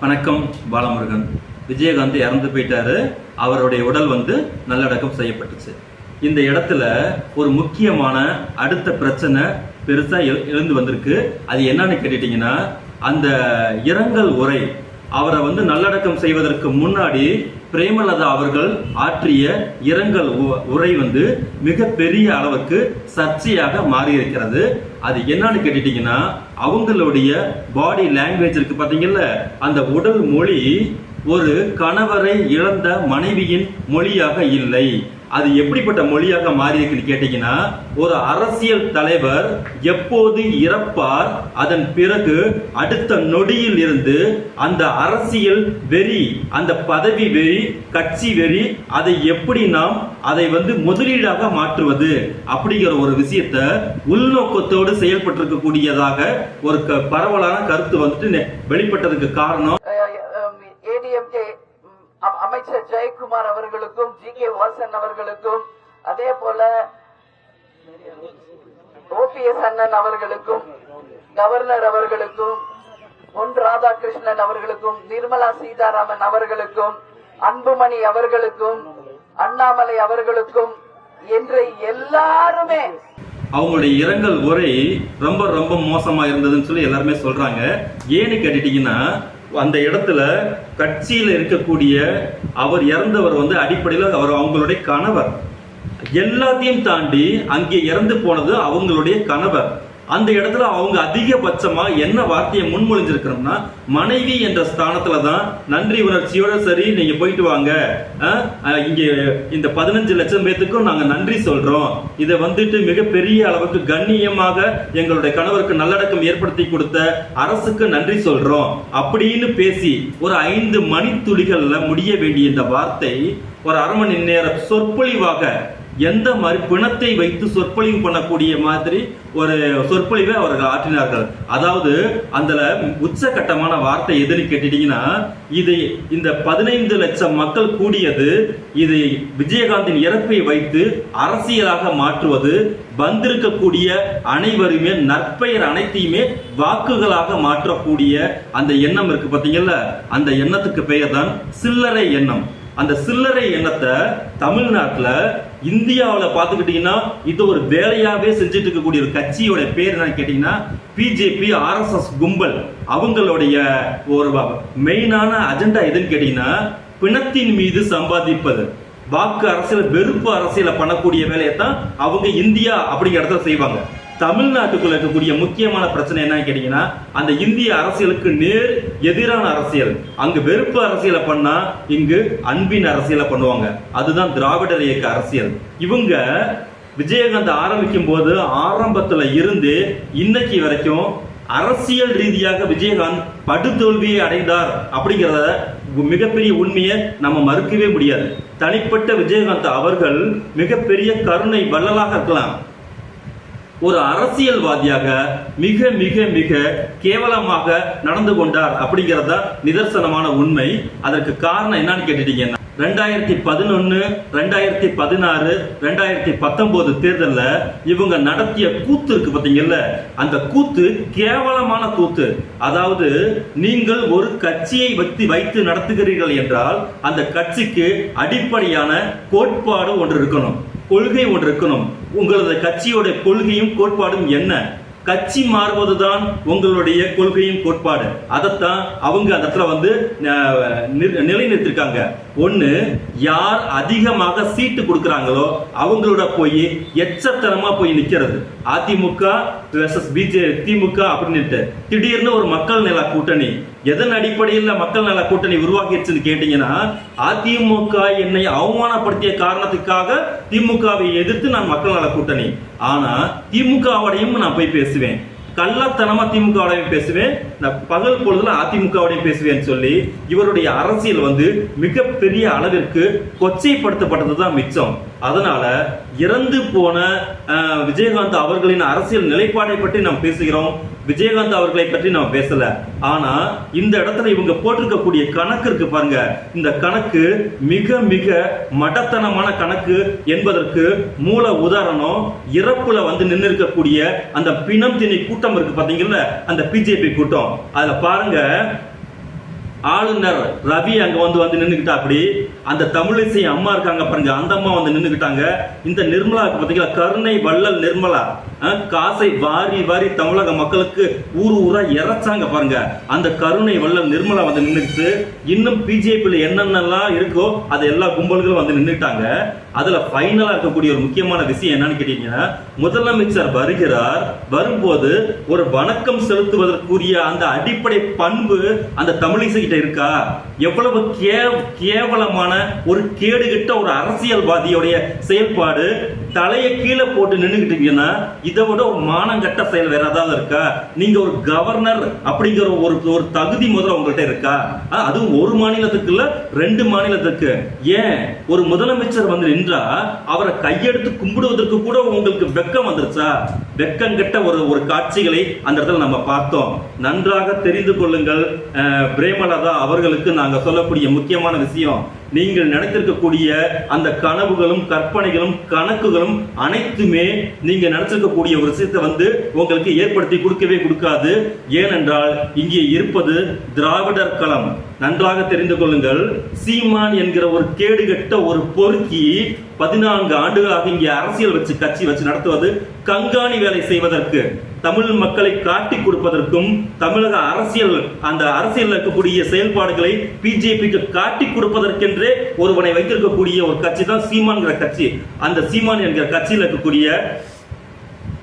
வணக்கம் பாலமுருகன். விஜயகாந்த் இறந்து போயிட்டாரு. அவருடைய உடல் வந்து நல்லடக்கம் செய்யப்பட்டுச்சு. இந்த இடத்துல ஒரு முக்கியமான அடுத்த பிரச்சனை பெருசா எழு- எழுந்து வந்திருக்கு. அது என்னன்னு கேட்டுட்டீங்கன்னா அந்த இரங்கல் உரை அவரை வந்து நல்லடக்கம் செய்வதற்கு முன்னாடி பிரேமலதா அவர்கள் ஆற்றிய இரங்கல் உ- உரை வந்து மிகப்பெரிய அளவுக்கு சர்ச்சையாக மாறி இருக்கிறது அது என்னன்னு கேட்டுட்டீங்கன்னா அவங்களுடைய பாடி லாங்குவேஜ் இருக்கு பார்த்தீங்கல்ல அந்த உடல் மொழி ஒரு கணவரை இழந்த மனைவியின் மொழியாக இல்லை. அது எப்படிப்பட்ட மொழியாக மாறி இருக்குன்னு கேட்டீங்கன்னா ஒரு அரசியல் தலைவர் எப்போது இறப்பார் அதன் பிறகு அடுத்த நொடியில் இருந்து அந்த அரசியல் வெறி அந்த பதவி வெறி கட்சி வெறி அதை எப்படி நாம் அதை வந்து முதலீடாக மாற்றுவது அப்படிங்கிற ஒரு விஷயத்த உள்நோக்கத்தோடு செயல்பட்டிருக்கக்கூடியதாக ஒரு க- பரவலான கருத்து வந்துட்டு நெ- வெளிப்பட்டதுக்கு காரணம். ஏடிஎம்கே அமைச்சர் ஜெயக்குமார் அவர்களுக்கும் ஜி கே வாசன் அவர்களுக்கும் அதே போல ஓபிஎஸ் அண்ணன் அவர்களுக்கும் கவர்னர் அவர்களுக்கும் பொன் ராதாகிருஷ்ணன் அவர்களுக்கும் நிர்மலா சீதாராமன் அவர்களுக்கும் அன்புமணி அவர்களுக்கும் அண்ணாமலை அவர்களுக்கும் என்று எல்லாருமே அவங்களுடைய இரங்கல் உரை ரொம்ப ரொம்ப மோசமா இருந்ததுன்னு சொல்லி எல்லாருமே சொல்றாங்க. ஏன்னு கேட்டுட்டீங்கன்னா அந்த இடத்துல கட்சியில இருக்கக்கூடிய அவர் இறந்தவர் வந்து அடிப்படையில் அவர் அவங்களுடைய கணவர். எல்லாத்தையும் தாண்டி அங்கே இறந்து போனது அவங்களுடைய கணவர். அந்த இடத்துல அவங்க அதிகபட்சமா என்ன வார்த்தையை முன்மொழிஞ்சிருக்கிறோம்னா மனைவி என்ற ஸ்தானத்துல தான் நன்றி உணர்ச்சியோட சரி நீங்க போயிட்டு வாங்க. இங்க இந்த பதினஞ்சு லட்சம் பேத்துக்கும் நாங்க நன்றி சொல்றோம். இதை வந்துட்டு மிகப்பெரிய அளவுக்கு கண்ணியமாக எங்களுடைய கணவருக்கு நல்லடக்கம் ஏற்படுத்தி கொடுத்த அரசுக்கு நன்றி சொல்றோம். அப்படின்னு பேசி ஒரு ஐந்து மணித்துளிகள்ல முடிய வேண்டிய இந்த வார்த்தை ஒரு அரை மணி நேர சொற்பொழிவாக எந்த மாதிரி பிணத்தை வைத்து சொற்பொழிவு பண்ணக்கூடிய மாதிரி ஒரு சொற்பொழிவை அவர்கள் ஆற்றினார்கள். அதாவது அந்த உச்சகட்டமான வார்த்தை எதுன்னு கேட்டுட்டீங்கன்னா இது இந்த பதினைந்து லட்சம் மக்கள் கூடியது இது விஜயகாந்தின் இறப்பை வைத்து அரசியலாக மாற்றுவது வந்திருக்கக்கூடிய அனைவருமே நற்பெயர் அனைத்தையுமே வாக்குகளாக மாற்றக்கூடிய அந்த எண்ணம் இருக்கு பார்த்தீங்கல்ல? அந்த எண்ணத்துக்கு பெயர் தான் சில்லறை எண்ணம். அந்த சில்லறை எண்ணத்தை தமிழ்நாட்டுல இந்தியாவில் பார்த்துக்கிட்டிங்கன்னா இது ஒரு வேலையாகவே செஞ்சுட்டு இருக்கக்கூடிய ஒரு கட்சியோட பேர் என்னன்னு கேட்டிங்கன்னா பிஜேபி ஆர்எஸ்எஸ் கும்பல். அவங்களுடைய ஒரு மெயினான அஜெண்டா எதுன்னு கேட்டீங்கன்னா பிணத்தின் மீது சம்பாதிப்பது. வாக்கு அரசியல் வெறுப்பு அரசியலை பண்ணக்கூடிய வேலையை தான் அவங்க இந்தியா அப்படிங்கிற இடத்துல செய்வாங்க. தமிழ்நாட்டுக்குள்ள இருக்கக்கூடிய முக்கியமான பிரச்சனை என்னன்னு கேட்டீங்கன்னா அந்த இந்திய அரசியலுக்கு நேர் எதிரான அரசியல். அங்கு வெறுப்பு அரசியலை பண்ணா இங்கு அன்பின் அரசியலை பண்ணுவாங்க. அதுதான் திராவிடர் இயக்க அரசியல். இவங்க விஜயகாந்த் ஆரம்பிக்கும் போது ஆரம்பத்துல இருந்து இன்னைக்கு வரைக்கும் அரசியல் ரீதியாக விஜயகாந்த் படுதோல்வியை அடைந்தார் அப்படிங்கிறத மிகப்பெரிய உண்மையை நம்ம மறுக்கவே முடியாது. தனிப்பட்ட விஜயகாந்த் அவர்கள் மிகப்பெரிய கருணை வள்ளலாக இருக்கலாம். ஒரு அரசியல்வாதியாக மிக மிக மிக கேவலமாக நடந்து கொண்டார் அப்படிங்கறத நிதர்சனமான உண்மை. அதற்கு காரணம் என்னன்னு கேட்டுட்டீங்கன்னா ரெண்டாயிரத்தி பதினொன்னு ரெண்டாயிரத்தி பதினாறு ரெண்டாயிரத்தி பத்தொன்பது தேர்தல்ல இவங்க நடத்திய கூத்து இருக்கு பார்த்தீங்கல்ல அந்த கூத்து கேவலமான கூத்து. அதாவது நீங்கள் ஒரு கட்சியை வைத்து வைத்து நடத்துகிறீர்கள் என்றால் அந்த கட்சிக்கு அடிப்படையான கோட்பாடு ஒன்று இருக்கணும் கொள்கை ஒன்று இருக்கணும். உங்களது கட்சியோட கொள்கையும் கோட்பாடும் என்ன? கட்சி மாறுவதுதான் உங்களுடைய கொள்கையும் கோட்பாடு. அதைத்தான் அவங்க அந்த இடத்துல வந்து நிலைநிறுத்திருக்காங்க. ஒன்று யார் அதிகமாக சீட்டு கொடுக்குறாங்களோ அவங்களோட போய் எச்சத்தனமாக போய் நிற்கிறது அதிமுக பிஜே திமுக அப்படின்ட்டு திடீர்னு ஒரு மக்கள் நில கூட்டணி. எதன் அடிப்படையில் மக்கள் நல கூட்டணி உருவாக்கிடுச்சுன்னு கேட்டீங்கன்னா அதிமுக என்னை அவமானப்படுத்திய காரணத்துக்காக திமுகவை எதிர்த்து நான் மக்கள் நல கூட்டணி. ஆனா திமுகவோடையும் நான் போய் பேசுவேன். கள்ளத்தனமா திமுகவோடையும் பேசுவேன். நான் பகல் பொழுதுல அதிமுகவோடையும் பேசுவேன்னு சொல்லி இவருடைய அரசியல் வந்து மிகப்பெரிய அளவிற்கு கொச்சைப்படுத்தப்பட்டது தான் மிச்சம். அதனால இறந்து போன விஜயகாந்த் அவர்களின் அரசியல் நிலைப்பாடை பற்றி நாம் பேசுகிறோம். விஜயகாந்த் அவர்களை பற்றி நாம் பேசல. ஆனா இந்த இடத்துல இவங்க போட்டிருக்கக்கூடிய கணக்கு இருக்கு பாருங்க. இந்த கணக்கு மிக மிக மடத்தனமான கணக்கு என்பதற்கு மூல உதாரணம் இறப்புல வந்து நின்று இருக்கக்கூடிய அந்த பிணம் திணை கூட்டம் இருக்கு பாத்தீங்கல்ல? அந்த பிஜேபி கூட்டம். அதுல பாருங்க ஆளுநர் ரவி அங்க வந்து வந்து நின்றுக்கிட்டா அப்படி அந்த தமிழிசை அம்மா இருக்காங்க பாருங்க அந்த அம்மா வந்து நின்றுக்கிட்டாங்க இந்த நிர்மலா இருக்கு கருணை வள்ளல் நிர்மலா. காசை வாரி வாரி தமிழக மக்களுக்கு ஊர் ஊரா இறைச்சாங்க பாருங்க. அந்த கருணை வல்ல நிர்மலா வந்து நின்னுக்கிட்டு இன்னும் பிஜேபியில் என்னென்னலாம் இருக்கோ அது எல்லா கும்பல்களும் வந்து நின்னுட்டாங்க. அதுல ஃபைனலா இருக்கக்கூடிய ஒரு முக்கியமான விஷயம் என்னன்னு கேட்டீங்கன்னா முதலமைச்சர் வருகிறார். வரும்போது ஒரு வணக்கம் செலுத்துவதற்குரிய அந்த அடிப்படை பண்பு அந்த தமிழிசை கிட்ட இருக்கா? எவ்வளவு கே- கேவலமான ஒரு கேடுகிட்ட ஒரு அரசியல்வாதியோடைய செயல்பாடு தலையை கீழே போட்டு நின்றுகிட்டீங்கன்னா இதை விட ஒரு மானங்கட்ட செயல் வேற ஏதாவது இருக்கா? நீங்க ஒரு கவர்னர் அப்படிங்கிற ஒரு ஒரு தகுதி முதல்ல உங்கள்கிட்ட இருக்கா? அதுவும் ஒரு மாநிலத்துக்கு இல்ல ரெண்டு மாநிலத்துக்கு. ஏன்? ஒரு முதலமைச்சர் வந்து நின்றா அவரை கையெடுத்து கும்பிடுவதற்கு கூட உங்களுக்கு வெக்கம் வந்துருச்சா? வெக்கங்கெட்ட ஒரு ஒரு காட்சிகளை அந்த இடத்துல நம்ம பார்த்தோம். நன்றாக தெரிந்து கொள்ளுங்கள். பிரேமலதா அவர்களுக்கு நாங்க சொல்லக்கூடிய முக்கியமான விஷயம் நீங்கள் நினைத்திருக்கக்கூடிய அந்த கனவுகளும் கற்பனைகளும் கணக்குகளும் அனைத்துமே நீங்க நினைச்சிருக்கக்கூடிய ஒரு விஷயத்தை வந்து உங்களுக்கு ஏற்படுத்தி கொடுக்கவே கொடுக்காது. ஏனென்றால் இங்கே இருப்பது திராவிடர் களம். நன்றாக தெரிந்து கொள்ளுங்கள். சீமான் என்கிற ஒரு கேடுகட்ட ஒரு பொறுக்கி பதினான்கு ஆண்டுகளாக இங்கே அரசியல் வச்சு கட்சி வச்சு நடத்துவது கண்காணி வேலை செய்வதற்கு. தமிழ் மக்களை காட்டி கொடுப்பதற்கும் தமிழக அரசியல் அந்த அரசியல் இருக்கக்கூடிய செயல்பாடுகளை பிஜேபிக்கு காட்டி கொடுப்பதற்கென்றே ஒருவனை வைத்திருக்கக்கூடிய ஒரு கட்சி தான் சீமான்கிற கட்சி. அந்த சீமான் என்கிற கட்சியில் இருக்கக்கூடிய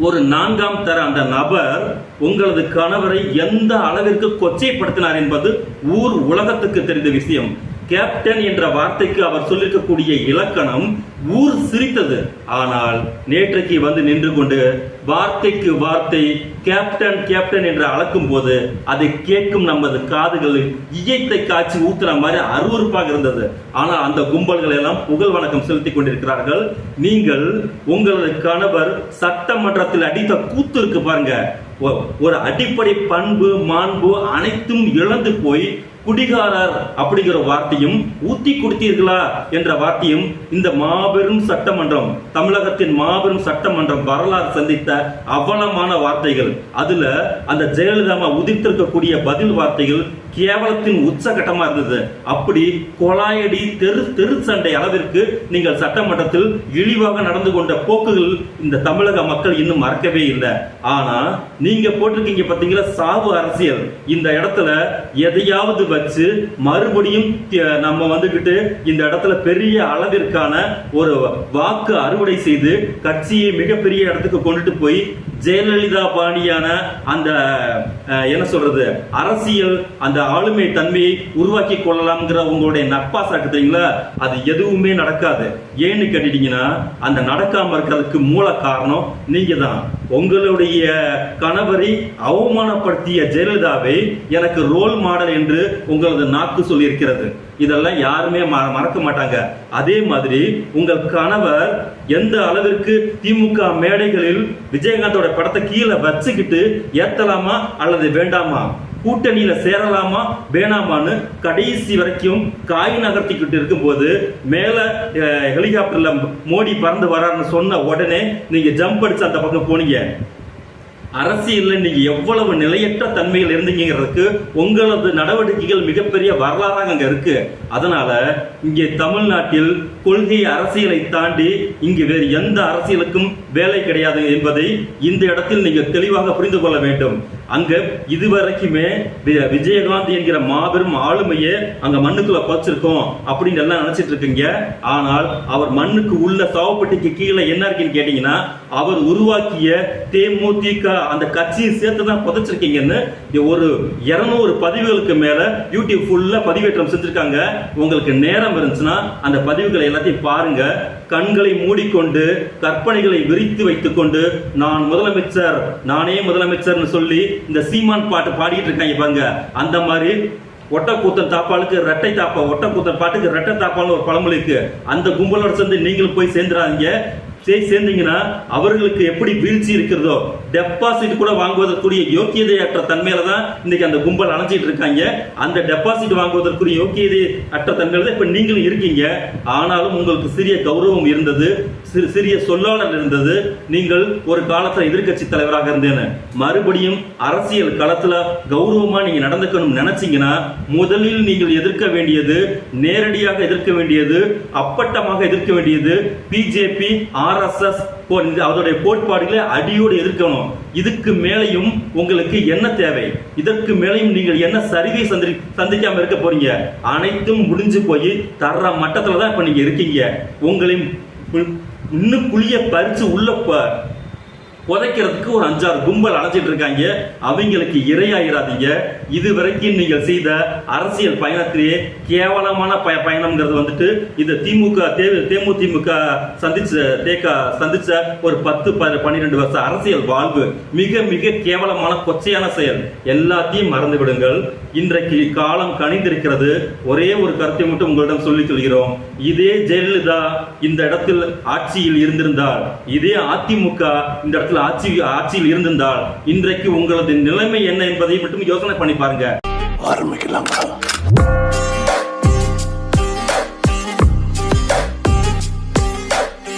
ஒரு நான்காம் தர அந்த நபர் உங்களது கணவரை எந்த அளவிற்கு கொச்சைப்படுத்தினார் என்பது ஊர் உலகத்துக்கு தெரிந்த விஷயம். கேப்டன் என்ற வார்த்தைக்கு அவர் சொல்லிருக்கக்கூடிய இலக்கணம் ஊர் சிரித்தது. ஆனால் நேற்றைக்கு வந்து நின்று கொண்டு வார்த்தைக்கு வார்த்தை கேப்டன் கேப்டன் என்று அழைக்கும் போது அதை கேட்கும் நமது காதுகளில் இயத்தை காய்ச்சி ஊத்துற மாதிரி அருவருப்பாக இருந்தது. ஆனால் அந்த கும்பல்கள் எல்லாம் புகழ் வணக்கம் செலுத்தி கொண்டிருக்கிறார்கள். நீங்கள் உங்களது கணவர் சட்டமன்றத்தில் அடித்த கூத்து இருக்கு பாருங்க. ஒ- ஒரு அடிப்படை பண்பு மாண்பு அனைத்தும் இழந்து போய் குடிகாரர் அப்படிங்கிற வார்த்தையும் ஊத்தி கொடுத்தீர்களா என்ற வார்த்தையும் இந்த மாபெரும் சட்டமன்றம் தமிழகத்தின் மாபெரும் சட்டமன்றம் வரலாறு சந்தித்த அவலமான வார்த்தைகள். அதுல அந்த ஜெயலலிதா உதிர்த்திருக்கக்கூடிய பதில் வார்த்தைகள் கேவலத்தின் உச்சகட்டமா இருந்தது. அப்படி கொலாயடி தெரு தெரு சண்டை அளவிற்கு நீங்கள் சட்டமன்றத்தில் இழிவாக நடந்து கொண்ட போக்குகள் இந்த தமிழக மக்கள் இன்னும் மறக்கவே இல்லை. ஆனா நீங்க போட்டிருக்கீங்க பாத்தீங்களா சாவு அரசியல். இந்த இடத்துல எதையாவது வச்சு மறுபடியும் நம்ம வந்துகிட்டு இந்த இடத்துல பெரிய அளவிற்கான ஒரு வாக்கு அறுவடை செய்து கட்சியை மிகப்பெரிய இடத்துக்கு கொண்டுட்டு போய் ஜெயலலிதா பாணியான அந்த என்ன சொல்றது அரசியல் அந்த ஆளுமை தன்மையை உருவாக்கி கொள்ளலாம்ங்கிற உங்களுடைய நட்பாசா இருக்கு தெரியுங்களா? அது எதுவுமே நடக்காது. ஏன்னு கேட்டுட்டீங்கன்னா அந்த நடக்காம இருக்கிறதுக்கு மூல காரணம் நீங்க தான் உங்களுடைய கணவரை அவமானப்படுத்திய ஜெயலலிதாவை எனக்கு ரோல் மாடல் என்று உங்களது நாக்கு சொல்லியிருக்கிறது. இதெல்லாம் யாருமே மறக்க மாட்டாங்க. அதே மாதிரி உங்கள் கணவர் எந்த அளவிற்கு திமுக மேடைகளில் விஜயகாந்தோட படத்தை கீழே வச்சுக்கிட்டு ஏத்தலாமா அல்லது வேண்டாமா? கூட்டணியில சேரலாமா வேணாமான்னு கடைசி வரைக்கும் காய் நகர்த்திக்கிட்டு இருக்கும்போது மேல ஹெலிகாப்டர்ல மோடி பறந்து வராருன்னு சொன்ன உடனே நீங்க ஜம்ப் அடிச்சு அந்த பக்கம் போனீங்க. அரசியல்ல நீங்க எவ்வளவு நிலையற்ற தன்மையில் இருந்தீங்கிறதுக்கு உங்களது நடவடிக்கைகள் மிகப்பெரிய வரலாறாக அங்க இருக்கு. அதனால இங்கே தமிழ்நாட்டில் கொள்கை அரசியலை தாண்டி இங்கு வேறு எந்த அரசியலுக்கும் வேலை கிடையாது என்பதை இந்த இடத்தில் நீங்க தெளிவாக புரிந்து கொள்ள வேண்டும். அங்க இதுவரைக்குமே விஜயகாந்த் என்கிற மாபெரும் ஆளுமையை அங்க மண்ணுக்குள்ள பச்சிருக்கோம் அப்படின்னு எல்லாம் நினைச்சிட்டு இருக்கீங்க. ஆனால் அவர் மண்ணுக்கு உள்ள சாவப்பட்டிக்கு கீழே என்ன இருக்குன்னு கேட்டீங்கன்னா அவர் உருவாக்கிய தேமுதிக அந்த கட்சியை சேர்த்து தான் புதைச்சிருக்கீங்கன்னு ஒரு இருநூறு பதிவுகளுக்கு மேல யூடியூப் ஃபுல்லா பதிவேற்றம் செஞ்சிருக்காங்க. உங்களுக்கு நேரம் இருந்துச்சுன்னா அந்த பதிவுகளை எல்லாத்தையும் பாருங்க. கண்களை மூடிக்கொண்டு கற்பனைகளை விரித்து வைத்துக்கொண்டு நான் முதலமைச்சர் நானே முதலமைச்சர்னு சொல்லி இந்த சீமான் பாட்டு பாடிக்கிட்டு இருக்காங்க பாருங்க. அந்த மாதிரி ஒட்டக்கூத்தன் தாப்பாளுக்கு ரெட்டை தாப்பா ஒட்டக்கூத்தன் பாட்டுக்கு ரெட்டை தாப்பாலும் ஒரு பழமொழி இருக்கு. அந்த கும்பலோட சேர்ந்து நீங்களும் போய் சேர்ந்துடாதீங்க. சே- சேர்ந்தீங்கன்னா அவர்களுக்கு எப்படி வீழ்ச்சி இருக்கிறதோ டெபாசிட் கூட வாங்குவதற்குரிய யோக்கியதையற்ற தன்மையில தான் இன்னைக்கு அந்த கும்பல் அணைஞ்சிட்டு இருக்காங்க. அந்த டெபாசிட் வாங்குவதற்குரிய யோக்கியதை அற்ற தன்மையில தான் இப்ப நீங்களும் இருக்கீங்க. ஆனாலும் உங்களுக்கு சிறிய கௌரவம் இருந்தது சிறு சிறிய சொல்லாளர் இருந்தது. நீங்கள் ஒரு காலத்துல எதிர்க்கட்சி தலைவராக இருந்தேன்னு. மறுபடியும் அரசியல் களத்துல கௌரவமா நீங்க நடந்துக்கணும் நினைச்சீங்கன்னா முதலில் நீங்கள் எதிர்க்க வேண்டியது நேரடியாக எதிர்க்க வேண்டியது அப்பட்டமாக எதிர்க்க வேண்டியது பிஜேபி ஆர்எஸ்எஸ் அதோடைய கோட்பாடுகளை அடியோடு எதிர்க்கணும். இதுக்கு மேலையும் உங்களுக்கு என்ன தேவை? இதற்கு மேலையும் நீங்கள் என்ன சரிவை சந்தி சந்திக்காம இருக்க போறீங்க? அனைத்தும் முடிஞ்சு போய் தர்ற மட்டத்தில் தான் இப்ப நீங்க இருக்கீங்க. உங்களை இன்னும் குழிய பறிச்சு உள்ள புதைக்கிறதுக்கு ஒரு அஞ்சாறு கும்பல் அழைச்சிட்டு இருக்காங்க. அவங்களுக்கு இரையாயிராதீங்க. இது வரைக்கும் நீங்கள் செய்த அரசியல் பயணத்திலேயே கேவலமான பய பயணம்ங்கிறது வந்துட்டு இந்த திமுக தே- தேமுதிமுக சந்திச்ச தேக சந்திச்ச ஒரு பத்து ப- பன்னிரெண்டு வருஷ அரசியல் வாழ்வு மிக மிக கேவலமான கொச்சையான செயல். எல்லாத்தையும் மறந்து விடுங்கள் இன்றைக்கு காலம் கணிந்திருக்கிறது. ஒரே ஒரு கருத்தை மட்டும் உங்களிடம் சொல்லிக் கொள்கிறோம் இதே ஜெயலலிதா இந்த இடத்தில் ஆட்சியில் இருந்திருந்தால் இதே அதிமுக இந்த இடத்துல ஆட்சி ஆட்சியில் இருந்திருந்தால் இன்றைக்கு உங்களது நிலைமை என்ன என்பதை மட்டும் யோசனை பண்ணி பாருங்க. ஆரம்பிக்கலாங்களா